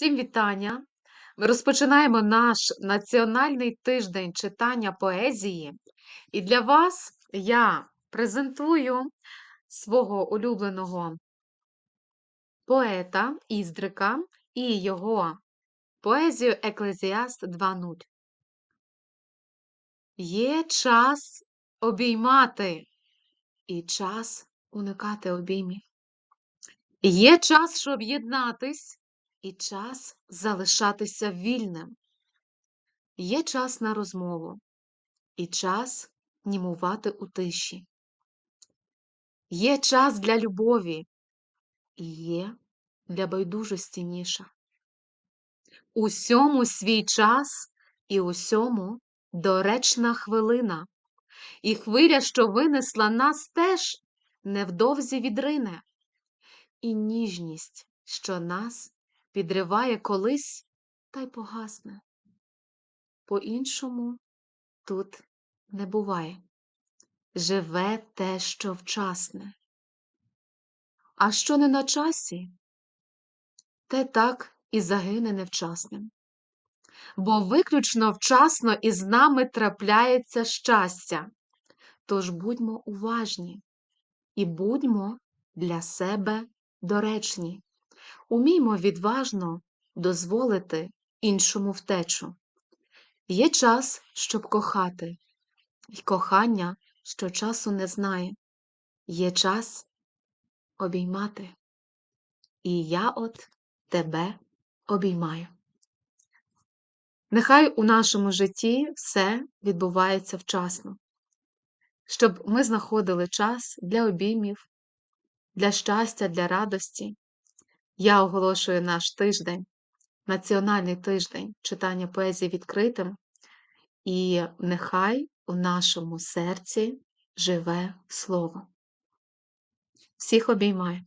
Всім вітання! Ми розпочинаємо наш національний тиждень читання поезії, і для вас я презентую свого улюбленого поета Іздрика і його поезію Еклезіаст 2.0. Є час обіймати і час уникати обіймів. Є час, щоб єднатись, і час залишатися вільним. Є час на розмову, і час німувати у тиші. Є час для любові, і є для байдужості ніша. Усьому свій час і усьому доречна хвилина, і хвиля, що винесла нас, теж невдовзі відрине, і ніжність, що нас підриває колись, та й погасне. По-іншому тут не буває. Живе те, що вчасне. А що не на часі, те так і загине невчасним. Бо виключно вчасно із нами трапляється щастя. Тож будьмо уважні і будьмо для себе доречні. Уміймо відважно дозволити іншому втечу. Є час, щоб кохати, і кохання, що часу не знає, є час обіймати. І я от тебе обіймаю. Нехай у нашому житті все відбувається вчасно, щоб ми знаходили час для обіймів, для щастя, для радості. Я оголошую наш тиждень, національний тиждень читання поезії відкритим, і нехай у нашому серці живе слово. Всіх обіймаю.